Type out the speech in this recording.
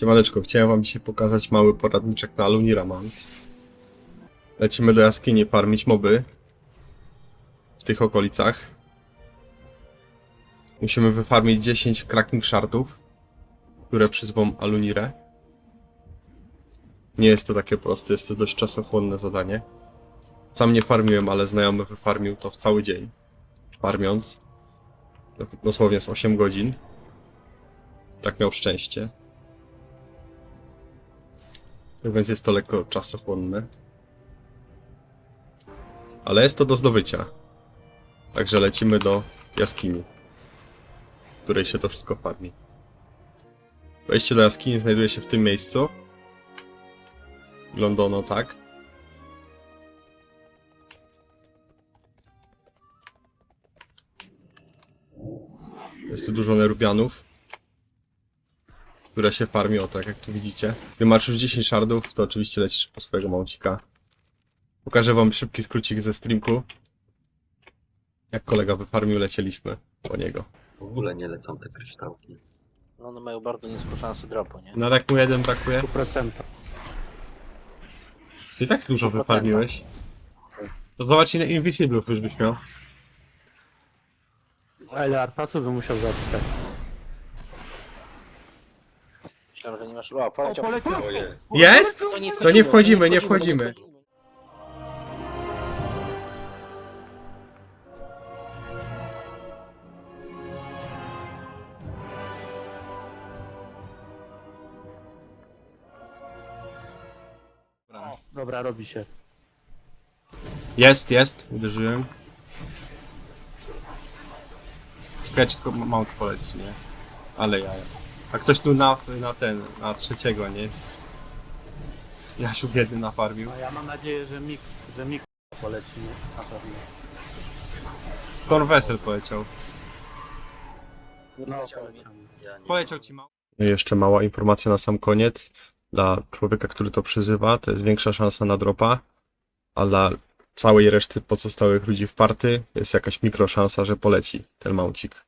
Siemaneczko, chciałem wam dzisiaj pokazać mały poradniczek na Alunira Mount. Lecimy do jaskini farmić moby w tych okolicach. Musimy wyfarmić 10 cracking shardów, które przyzwą Alunirę. Nie jest to takie proste, jest to dość czasochłonne zadanie. Sam nie farmiłem, ale znajomy wyfarmił to w cały dzień. Farmiąc. Dosłownie z 8 godzin. Tak miał szczęście. Więc jest to lekko czasochłonne. Ale jest to do zdobycia. Także lecimy do jaskini, w której się to wszystko farmi. Wejście do jaskini znajduje się w tym miejscu. Wygląda ono tak. Jest tu dużo nerubianów, które się farmi, o tak jak tu widzicie. Gdy masz już 10 shardów, to oczywiście lecisz po swojego mącika. Pokażę wam szybki skrócik ze streamku. Jak kolega wyfarmił, lecieliśmy po niego. W ogóle nie lecą te kryształki. No one mają bardzo niską szansę dropu, nie? Na reku jeden brakuje. 100%. Ty tak dużo wyfarmiłeś. To zobacz ile Invisible już byś miał. A ile arpasów bym musiał zabić nie masz... O, poleciał. O jest. Nie To nie wchodzimy, nie wchodzimy. Dobra, robi się. Jest, jest. Uderzyłem. Czekajcie, tylko mount poleci, nie? Ale ja. A ktoś tu na, na ten, na trzeciego, nie? Jasiu biedny nafarmił. No ja mam nadzieję, że Mik, że Mik poleci na pewno. Storm Vessel poleciał. No, Poleciał. poleciał. Ci mało. No i jeszcze mała informacja na sam koniec. Dla człowieka, który to przyzywa, to jest większa szansa na dropa, a dla całej reszty pozostałych ludzi w party jest jakaś mikroszansa, że poleci ten maucik.